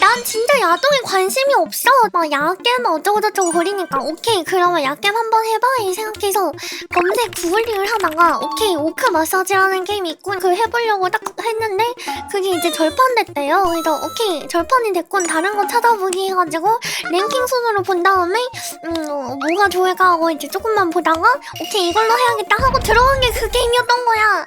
난 진짜 야동에 관심이 없어. 막 야겜 어쩌고저쩌고 거리니까 오케이 그러면 야겜 한번 해봐 이 생각해서 검색 구글링을 하다가 오케이 오크 마사지라는 게임이 있군. 그 해보려고 딱 했는데 그게 이제 절판됐대요. 그래서 오케이 절판이 됐군. 다른 거 찾아보기 해가지고 랭킹 순으로 본 다음에 음 어, 뭐가 좋을까 하고 이제 조금만 보다가 오케이 이걸로 해야겠다 하고 들어간 게 그 게임이었던 거야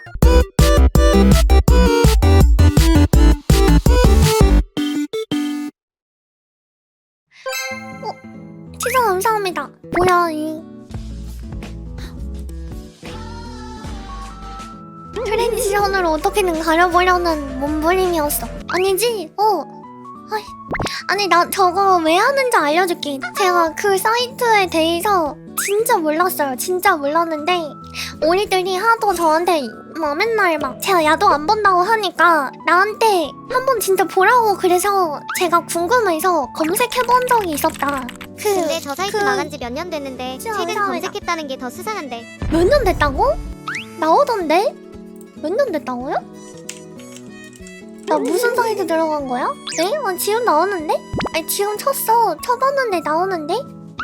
감사합니다. 뭐야 이 트랜지션으로 어떻게든 가려보려는 몸부림이었어. 아니지? 어. 아이, 아니 나 저거 왜 하는지 알려줄게. 제가 그 사이트에 대해서 진짜 몰랐어요. 진짜 몰랐는데 우리들이 하도 저한테 막 맨날 막 제가 야동 안 본다고 하니까 나한테 한번 진짜 보라고 그래서 제가 궁금해서 검색해본 적이 있었다. 그 근데 저 사이트 그- 나간 지몇 년 됐는데 진짜 최근 이상하다. 검색했다는 게 더 수상한데 몇 년 됐다고? 나오던데? 몇 년 됐다고요? 나 무슨 사이트 들어간 거야? 에? 아, 지금 나오는데? 아니 지금 쳤어 쳐봤는데 나오는데?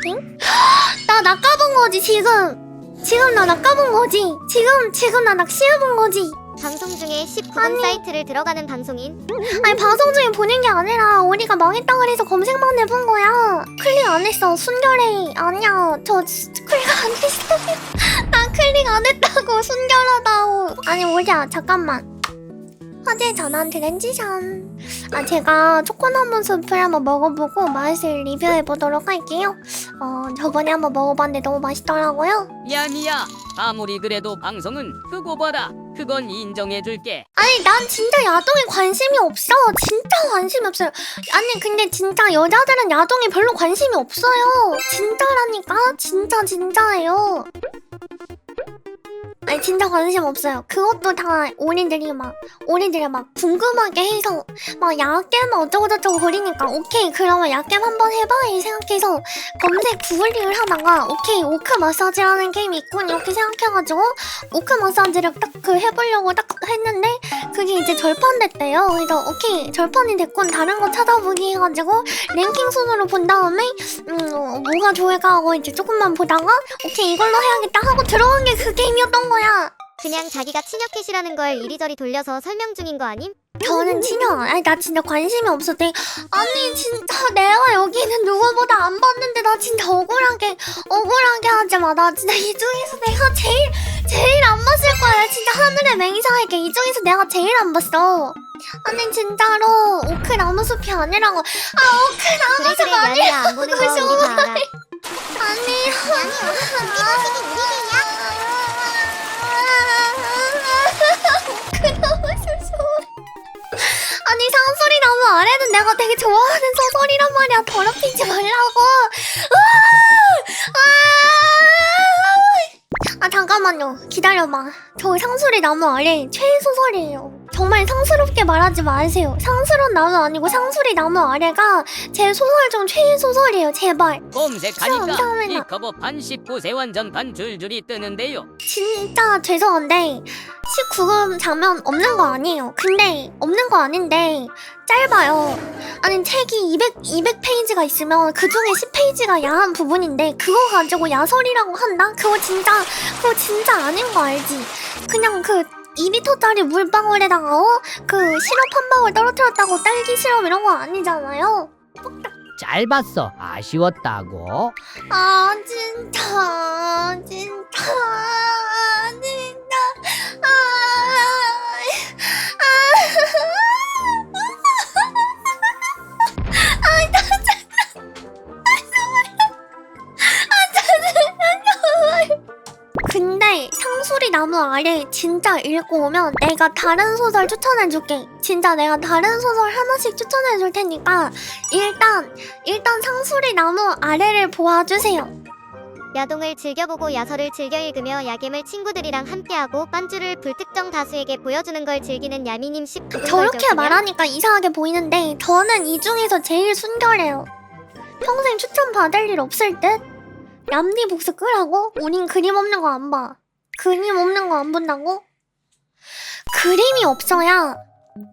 응? 나 낚아본 거지 지금 지금 나 낚아본 거지 지금 지금 나 낚시해본 거지 방송 중에 19금 아니. 사이트를 들어가는 방송인. 아니 방송 중에 보는 게 아니라 우리가 망했다 그래서 검색만 해본 거야. 클릭 안 했어. 순결해. 아니야. 저 지- 클릭 안 했어. 나 클릭 안 했다고 순결하다고. 아니 뭐야 잠깐만. 화제 전환 트랜지션. 아 제가 초코나무 숲을 한번 먹어보고 맛을 리뷰해보도록 할게요. 어 저번에 한번 먹어봤는데 너무 맛있더라고요. 야미야. 아무리 그래도 방송은 그거 봐라 그건 인정해줄게. 아니 난 진짜 야동에 관심이 없어. 진짜 관심이 없어요. 아니 근데 진짜 여자들은 야동에 별로 관심이 없어요. 진짜라니까? 진짜 진짜예요 아니 진짜 관심 없어요. 그것도 다 우리들이 막 우리들이 막 궁금하게 해서 막 야겜 어쩌고저쩌고 거리니까 오케이 그러면 야겜 한번 해봐? 이 생각해서 검색 구글링을 하다가 오케이 오크 마사지라는 게임이 있군. 이렇게 생각해가지고 오크 마사지를 딱 그 해보려고 딱 했는데 그게 이제 절판됐대요. 그래서 오케이 절판이 됐군. 다른 거 찾아보기 해가지고 랭킹 순으로 본 다음에 음 어, 뭐가 좋을까 하고 이제 조금만 보다가 오케이 이걸로 해야겠다 하고 들어간 게 그 게임이었던 거 야. 그냥 자기가 친혁캣이라는 걸 이리저리 돌려서 설명 중인 거 아님? 저는 친형 아니 나 진짜 관심이 없었대. 아니 진짜 내가 여기는 누구보다 안 봤는데 나 진짜 억울하게 억울하게 하지 마. 나 진짜 이 중에서 내가 제일 제일 안 봤을 거야. 진짜 하늘의 맹사에게 이 중에서 내가 제일 안 봤어. 아니 진짜로 오크 나무숲이 아니라고. 아 오크 그래 나무숲 그래 아니. 야미야 안 보는 거 우리 다 알아 아니. 오크 내가 되게 좋아하는 소설이란 말이야. 더럽히지 말라고. 아 잠깐만요. 기다려봐 저 상소리 나무 아래 최애 소설이에요 정말 상스럽게 말하지 마세요 상스러운 나무 아니고 상소리 나무 아래가 제 소설 중 최애 소설이에요 제발 검색하니까. 이 커버판 19세 완전판 줄줄이 뜨는데요 진짜 죄송한데 19금 장면 없는 거 아니에요. 근데 없는 거 아닌데 짧아요. 아니 책이 200 200페이지가 있으면 그 중에 10페이지가 야한 부분인데 그거 가지고 야설이라고 한다? 그거 진짜 그거 진짜 아닌 거 알지? 그냥 그 2리터짜리 물방울에다가 어? 그 시럽 한 방울 떨어뜨렸다고 딸기 시럽 이런 거 아니잖아요. 짧았어. 아쉬웠다고. 아 진짜 진짜 진짜 나무 아래 진짜 읽고 오면 내가 다른 소설 추천해줄게. 진짜 내가 다른 소설 하나씩 추천해줄 테니까 일단 일단 상수리 나무 아래를 보아주세요. 야동을 즐겨보고 야설을 즐겨 읽으며 야겜을 친구들이랑 함께하고 빤주를 불특정 다수에게 보여주는 걸 즐기는 야미님 19금 저렇게 말하니까 이상하게 보이는데 저는 이 중에서 제일 순결해요. 평생 추천 받을 일 없을 듯. 얌디 복수 끄라고? 우린 그림 없는 거 안 봐. 그림 없는 거 안 본다고? 그림이 없어야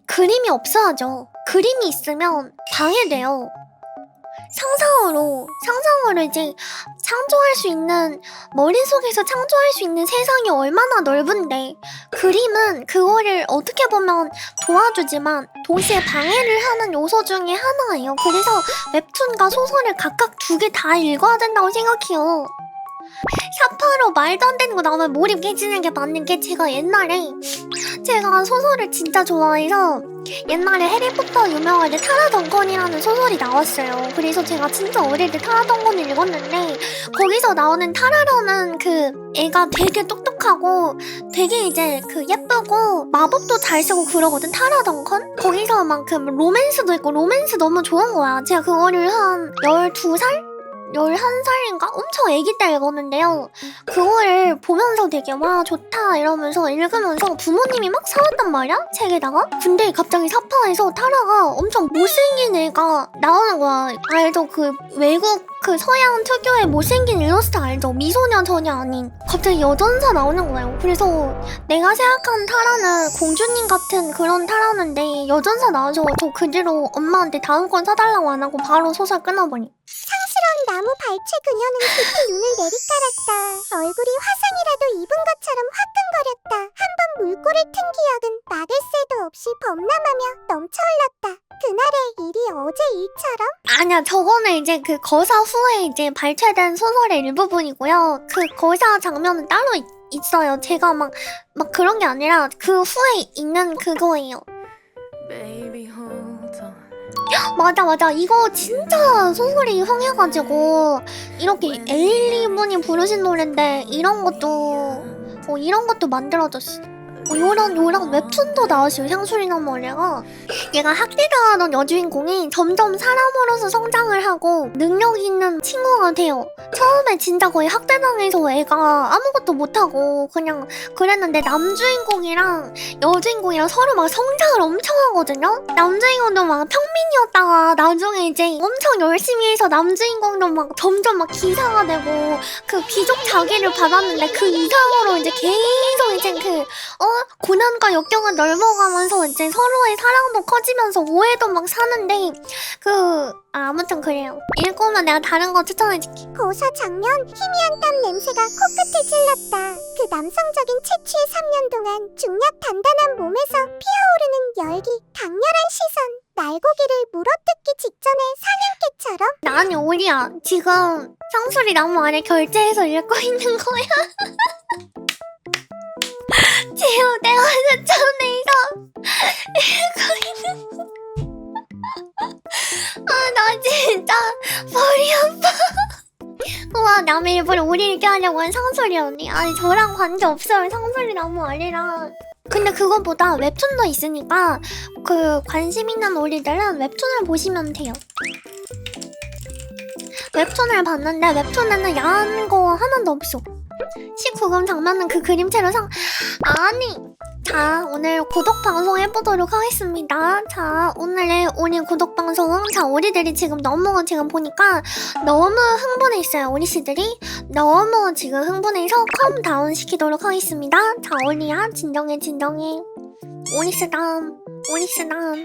그림이 없어야죠. 그림이 있으면 방해돼요. 상상으로 상상으로 이제 창조할 수 있는 머릿속에서 창조할 수 있는 세상이 얼마나 넓은데 그림은 그거를 어떻게 보면 도와주지만 동시에 방해를 하는 요소 중에 하나예요. 그래서 웹툰과 소설을 각각 두 개 다 읽어야 된다고 생각해요. 샤파로 말도 안 되는 거 나오면 몰입 깨지는 게 맞는 게 제가 옛날에 제가 소설을 진짜 좋아해서 옛날에 해리포터 유명할 때 타라 덩컨이라는 소설이 나왔어요. 그래서 제가 진짜 어릴 때 타라 덩컨을 읽었는데 거기서 나오는 타라라는 그 애가 되게 똑똑하고 되게 이제 그 예쁘고 마법도 잘 쓰고 그러거든 타라 덩컨? 거기서 막그 로맨스도 있고 로맨스 너무 좋은 거야. 제가 그거를 한 12살? 11살인가? 엄청 애기 때 읽었는데요. 그거를 보면서 되게 와 좋다 이러면서 읽으면서 부모님이 막 사왔단 말이야? 책에다가? 근데 갑자기 사파에서 타라가 엄청 못생긴 애가 나오는 거야. 알죠? 그 외국 그 서양 특유의 못생긴 일러스트 알죠? 미소년 전혀 아닌. 갑자기 여전사 나오는 거예요. 그래서 내가 생각하는 타라는 공주님 같은 그런 타라는데 여전사 나와서 저 그 뒤로 엄마한테 다음 권 사달라고 안 하고 바로 소설 끊어버리 나무 발채 그녀는 깊이 눈을 내리깔았다. 얼굴이 화상이라도 입은 것처럼 화끈거렸다. 한 번 물꼬를 튼 기억은 막을 새도 없이 범람하며 넘쳐흘렀다. 그날의 일이 어제 일처럼 아니야, 저거는 이제 그 거사 후에 이제 발췌된 소설의 일부분이고요. 그 거사 장면은 따로 있, 있어요. 제가 막, 막 그런 게 아니라 그 후에 있는 그거예요. 맞아, 맞아. 이거 진짜 소설이 흥해가지고, 이렇게 에일리 분이 부르신 노래인데, 이런 것도, 어, 이런 것도 만들어졌어. 어, 요런, 요런 웹툰도 나왔어요. 향수리나 머리가. 얘가 학대당하던 여주인공이 점점 사람으로서 성장을 하고 능력 있는 친구가 돼요. 처음에 진짜 거의 학대당해서 애가 아무것도 못하고 그냥 그랬는데 남주인공이랑 여주인공이랑 서로 막 성장을 엄청 하거든요. 남주인공도 막 평민이었다가 나중에 이제 엄청 열심히 해서 남주인공도 막 점점 막 기사가 되고 그 귀족 자기를 받았는데 그 이상으로 이제 계속 이제 그 어? 고난과 역경을 넓어가면서 이제 서로의 사랑도 커지면서 오해도 막 사는데 그 아, 아무튼 그래요. 읽으면 내가 다른 거 추천해줄게. 고사 장면 희미한 땀 냄새가 코끝에 찔렀다. 그 남성적인 채취의 3년 동안 중력 단단한 몸에서 피어오르는 열기, 강렬한 시선, 날고기를 물어뜯기 직전의 사냥개처럼 난 오리야. 지금 상수리 나무 아래 결제해서 읽고 있는 거야. 지금 내가 추천해서 읽고 있는 거. 아, 나 진짜 머리 아파. 우와, 남의 일부러 우리 읽게 하려고 한 상소리 언니. 아니, 저랑 관계 없어요. 상소리 나무 아니랑. 근데 그것보다 웹툰도 있으니까 그 관심 있는 우리들은 웹툰을 보시면 돼요. 웹툰을 봤는데 웹툰에는 야한 거 하나도 없어. 19금 장면은 그 그림체로 상 아니 자 오늘 구독 방송 해보도록 하겠습니다. 자 오늘의 우리 구독 방송 자 우리들이 지금 너무 지금 보니까 너무 흥분해 있어요 우리 씨들이 너무 지금 흥분해서 컴 다운 시키도록 하겠습니다. 자 우리야 진정해 진정해 우리 쓰담 우리 쓰담